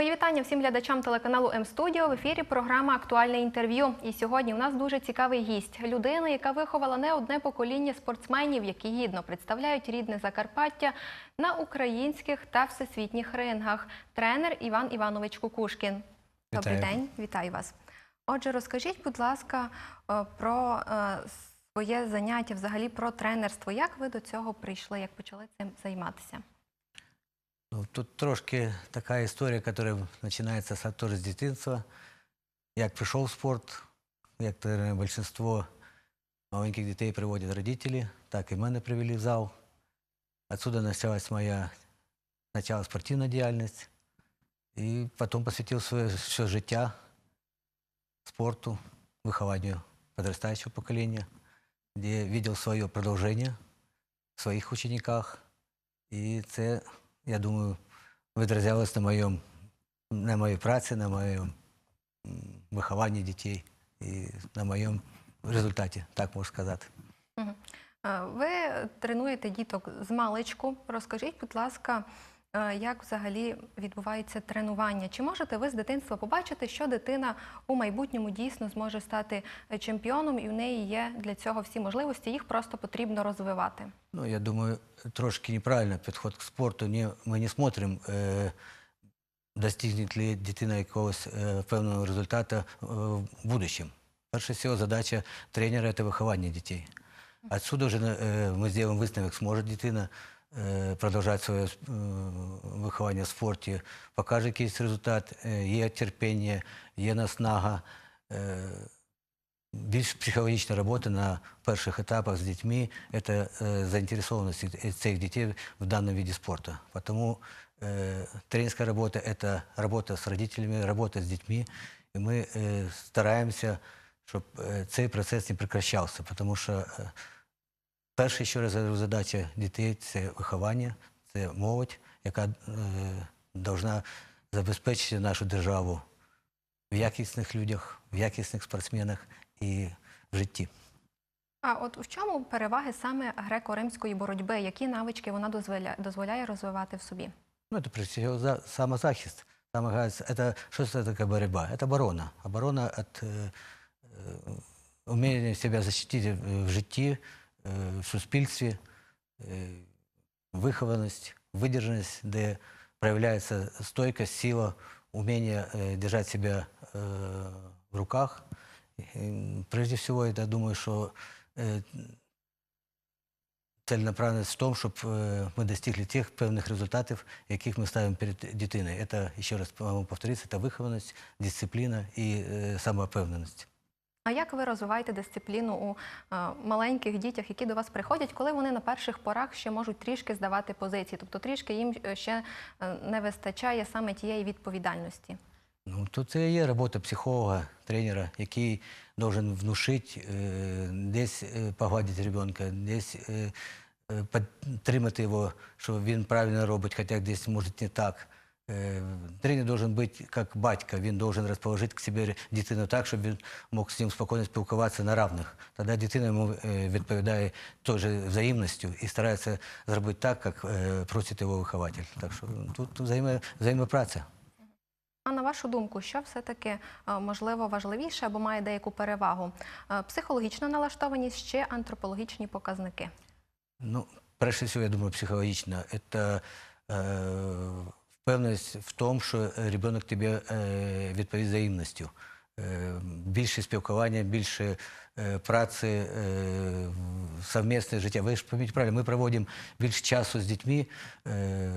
Мої вітання всім глядачам телеканалу М-студіо. В ефірі програма Актуальне інтерв'ю. І сьогодні у нас дуже цікавий гість. Людина, яка виховала не одне покоління спортсменів, які гідно представляють рідне Закарпаття на українських та всесвітніх рингах. Тренер Іван Іванович Кукушкін. Добрий Вітаю. день, вітаю вас. Отже, розкажіть, будь ласка, е, про е, своє заняття, взагалі про тренерство. Як ви до цього прийшли, як почали цим займатися? Ну, Тут трошки така історія, яка починається теж з дитинства. Як прийшов в спорт, як большинство маленьких дітей приводять родителі, так і мене привели в зал. Отсюда почалась моя сначала спортивна діяльність, і потім посвятив своє все життя спорту, вихованню подрастаючого покоління, де видел своє продовження в своїх учениках. І це, я думаю, відразилось на моєму на моїй праці, на моєму м, вихованні дітей і на моєму результаті, так можу сказати. Ви тренуєте діток з маличку. Розкажіть, будь ласка, як взагалі відбувається тренування? Чи можете ви з дитинства побачити, що дитина у майбутньому дійсно зможе стати е, чемпіоном, і в неї є для цього всі можливості, їх просто потрібно розвивати? Ну, я думаю, трошки неправильно підход к спорту. Не, ми не смотримо, е, достигне ли дитина якогось е, певного результату е, в будущем. Перше всього, задача тренера – це виховання дітей. Отсюда вже е, ми зробимо висновок, зможе дитина е, продовжувати своє е, виховання в спорті, покаже якийсь результат, е, є терпіння, є наснага. Е, більш психологічна робота на перших етапах з дітьми – це заінтересованість цих дітей в даному виді спорту. Тому тренерська робота – це робота з родителями, робота з дітьми. І ми стараємося, щоб цей процес не прекращався, тому що е, перша ще раз говорю, задача дітей – це виховання, це молодь, яка е, повинна забезпечити нашу державу в якісних людях, в якісних спортсменах і в житті. А от в чому переваги саме греко-римської боротьби? Які навички вона дозволяє, дозволяє розвивати в собі? Ну, это прежде всего за, самозахист. Самозахист. Это что это такое борьба? Это оборона. Оборона от э, э, умения себя защитить э, в житті, э, в суспільстві, э, вихованість, видержаність, де проявляется стойкость, сила, умение э, держать себя э, в руках. И, прежде всего, это, думаю, что э, целенаправленность в тому, щоб е, ми достигли тих певних результатів, яких ми ставимо перед дитиною. Це, ще раз могу повторитися, це вихованість, дисципліна і е, самовпевненість. А як ви розвиваєте дисципліну у е, маленьких дітях, які до вас приходять, коли вони на перших порах ще можуть трішки здавати позиції, тобто трішки їм е, ще е, не вистачає саме тієї відповідальності? Ну, то це є робота психолога, тренера, який должен внушити, десь погладити ребенка, десь підтримати його, що він правильно робить, хоча десь може не так. Тренер должен бути як батько, він должен розположити к себе дитину так, щоб він мог з ним спокійно спілкуватися на равних. Тоді дитина йому е, відповідає теж взаємністю і старається зробити так, як е, просить його вихователь. Так що тут взаємо, взаємопраця. А на вашу думку, що все-таки е, можливо важливіше або має деяку перевагу? Е, Психологічна налаштованість чи антропологічні показники? Ну, прежде всего, я думаю, психологично. Это э, впевненість в тому, що ребенок тебе е, відповість взаємністю. Е, більше спілкування, більше е, праці, е, совмісне життя. Ви ж помітьте правильно, ми проводимо більше часу з дітьми е,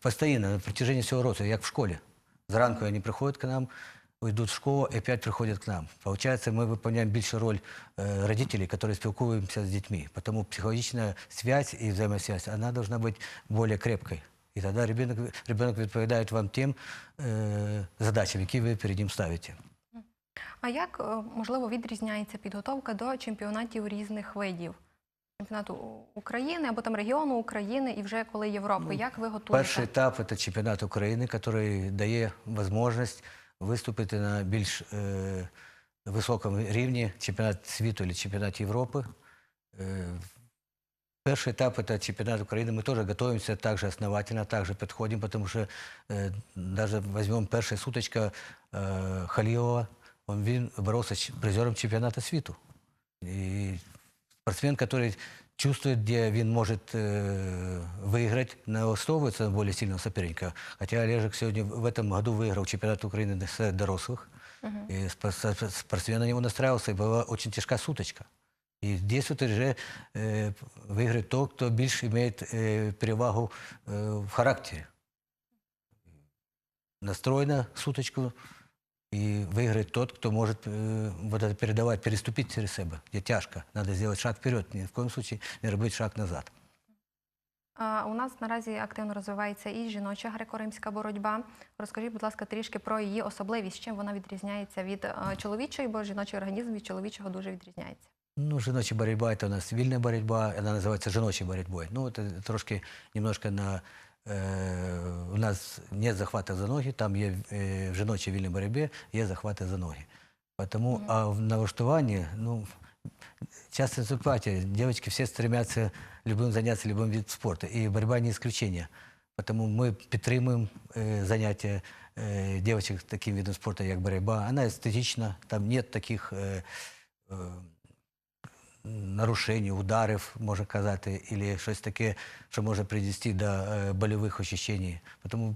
постійно, на протяжении всього року, як в школі. Зранку вони приходять к нам, йдуть в школу і опять приходять к нам. Получается, ми виконуємо більше роль э, родителей, которые спілкуємося з дітьми. Потому психологічна связь і взаимосвязь, она должна быть более крепкой. І тоді ребенок, ребенок відповідає вам тим э, задачам, які ви перед ним ставите. А як е, можливо відрізняється підготовка до чемпіонатів різних видів? Чемпіонату України або там регіону України і вже коли Європи? Як ви готуєте? Перший етап це чемпіонат України, який дає можливість виступити на більш е, високому рівні чемпіонат світу або чемпіонат Європи. Е, Первый этап – это чемпионат Украины. Мы тоже готовимся так же основательно, так же подходим, потому что э, даже возьмем першая суточка э, Халилова, он він боролся с призером чемпионата світу. И спортсмен, который чувствует, где він может э, выиграть, налаштовывается на более сильного соперника. Хотя Олежек сегодня в этом году выиграл чемпионат Украины среди дорослых. И спор- спор- спортсмен на него настраивался, и была очень тяжка суточка. І здесь вот уже э, выиграет тот, кто більше имеет э, перевагу э, в характере. Настрой на суточку, и выиграет тот, кто может э, вот это передавать, переступить через себя, где тяжко. Надо сделать шаг вперед, ни в коем случае не робити шаг назад. А, У нас наразі активно розвивається і жіноча греко-римська боротьба. Розкажіть, будь ласка, трішки про її особливість, чим вона відрізняється від е, чоловічої, бо жіночий організм від чоловічого дуже відрізняється. Ну, жіноча боротьба – это у нас вільна боротьба, вона називається жіночою боротьбою. Ну, это трошки немножко на... Э, у нас нет захвата за ноги, там є э, в жіночій вільній боротьбі є захвати за ноги. Потому, а в налаштуванні, ну, часто симпатия. Девочки все стремятся любым заняться любым видом спорта. И борьба не исключение. Потому мы підтримуємо э, заняття э, девочек таким видом спорту, як боротьба. Она естетична, там нет таких э, э, нарушень, ударів, можна казати, або щось таке, що може привести до е, больових ощущень. Тому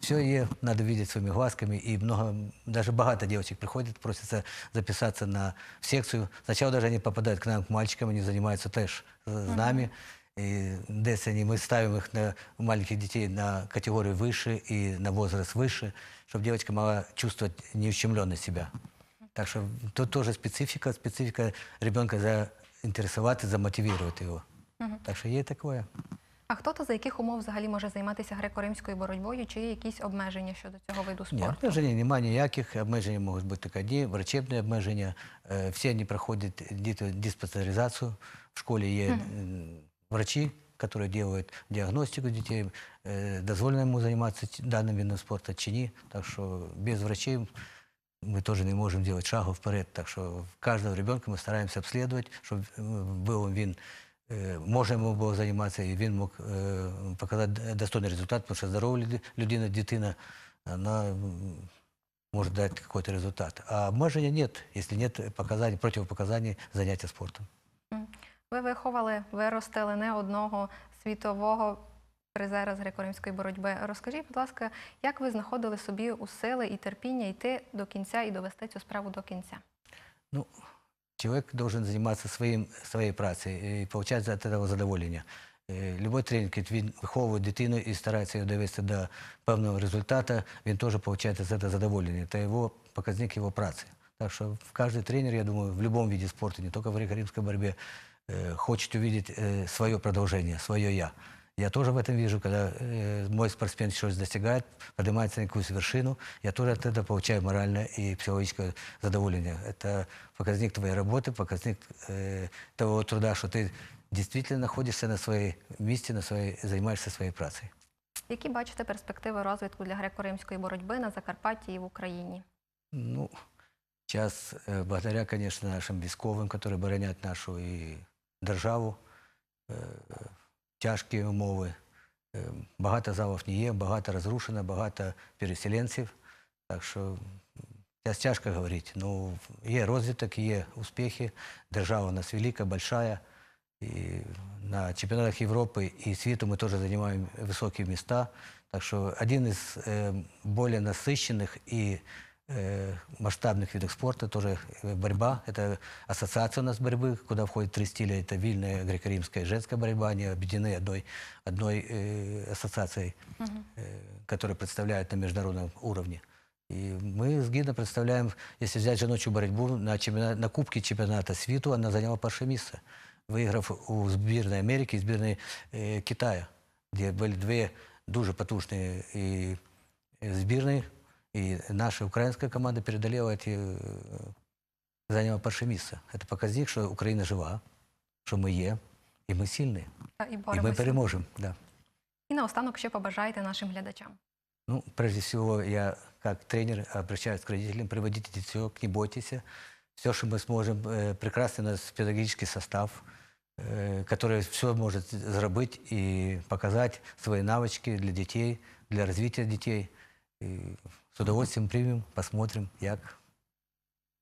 все є, треба бачити своїми глазками, і много, даже багато дівчат приходять, просяться записатися на в секцію. Спочатку даже вони попадають к нам, к мальчикам, вони займаються теж з з нами. І десь вони, ми ставимо їх на маленьких дітей на категорію вище і на возраст вище, щоб дівчинка могла чувствовать неущемленно себя. Так что тут тоже специфика, специфика ребенка заинтересовать, замотивировать его. Так что есть такое. А хто та за яких умов взагалі може займатися греко-римською боротьбою? Чи є якісь обмеження щодо цього виду Нет, спорту? обмежений нема ніяких, обмеження можуть бути тільки одні, врачебні обмеження. Е, Всі вони проходять діти- диспансеризацію. В школі є м, врачи, которые делают диагностику детей, э, дозволено ему заниматься т- данным видом спорта чи ні. Так что без врачей мы тоже не можем делать шагу вперед. Так что каждого ребенка мы стараемся обследовать, чтобы был він, э, може йому було займатися, і він мог э, показати д- достойний результат, тому що здорова люд- людина, дитина, вона м, может дать какой-то результат. А обмеження нет, если нет показаний, противопоказаний занятия спортом. М. Ви виховали, виростили не одного світового призера з греко-римської боротьби. Розкажіть, будь ласка, як ви знаходили собі у сили і терпіння йти до кінця і довести цю справу до кінця? Ну, человек должен заниматься своим, своей працей и получать от этого задоволення. Е, Любой тренер, який він виховує дитину і старається її довести до певного результату, він теж отримує з цього задоволення. Це його показник його праці. Так що кожен тренер, я думаю, в будь-якому виде спорту, не тільки в греко-римской борьбе, э, хочет увидеть э, свое продолжение, свое «я». Я тоже в этом вижу, когда э, мой спортсмен что-то достигает, поднимается на какую-то вершину, я тоже от этого получаю моральное и психологическое задоволение. Это показник твоей работы, показник э, того труда, что ты действительно находишься на своей месте, на своей, занимаешься своей працей. Які бачите перспективи розвитку для греко-римської боротьби на Закарпатті і в Україні? Ну, сейчас, э, благодаря, конечно, нашим військовым, которые боронят нашу и державу, э, тяжкі умови. Е, Багато залів не є, багато розрушено, багато переселенців. Так що зараз тяжко говорити. Ну, є розвиток, є успіхи. Держава у нас велика, большая. І на чемпіонатах Європи і світу ми теж займаємо високі міста. Так що один із е, більш насичених і э, масштабных видов спорта, тоже э, борьба. Это ассоциация у нас борьбы, куда входит три стиля. Это вильная, греко-римская и женская борьба. Они объединены одной, одной э, ассоциацией, э, которая представляет на международном уровне. И мы с ГИДом представляем, если взять женочую борьбу, на, чемпіонат, на Кубке чемпионата світу вона зайняла перше місце, виграв у збірної Америки і збірної е, Китаю, де були дві дуже потужні і, і збірні, і наша українська команда передолела ці, е, зайняла перше місце. Це показник, що Україна жива, що ми є, і ми сильні, Та і і ми боремося. переможемо. Да. І наостанок, що побажаєте нашим глядачам? Ну, прежде всего, я как тренер обращаюсь к родителям, приводите детей, не бойтесь. Все, что мы сможем, э, прекрасный у нас педагогический состав. э, который все может зробити и показать свои навычки для детей, для развития детей. И с удовольствием примем, посмотрим, як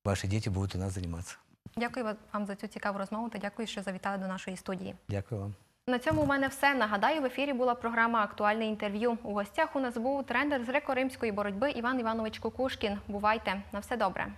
ваши дети будут у нас заниматься. Дякую вам за цю цікаву розмову та дякую, що завітали до нашої студії. Дякую вам. На цьому у мене все. Нагадаю, в ефірі була програма Актуальне інтерв'ю. У гостях у нас був тренер з греко-римської боротьби Іван Іванович Кукушкін. Бувайте на все добре.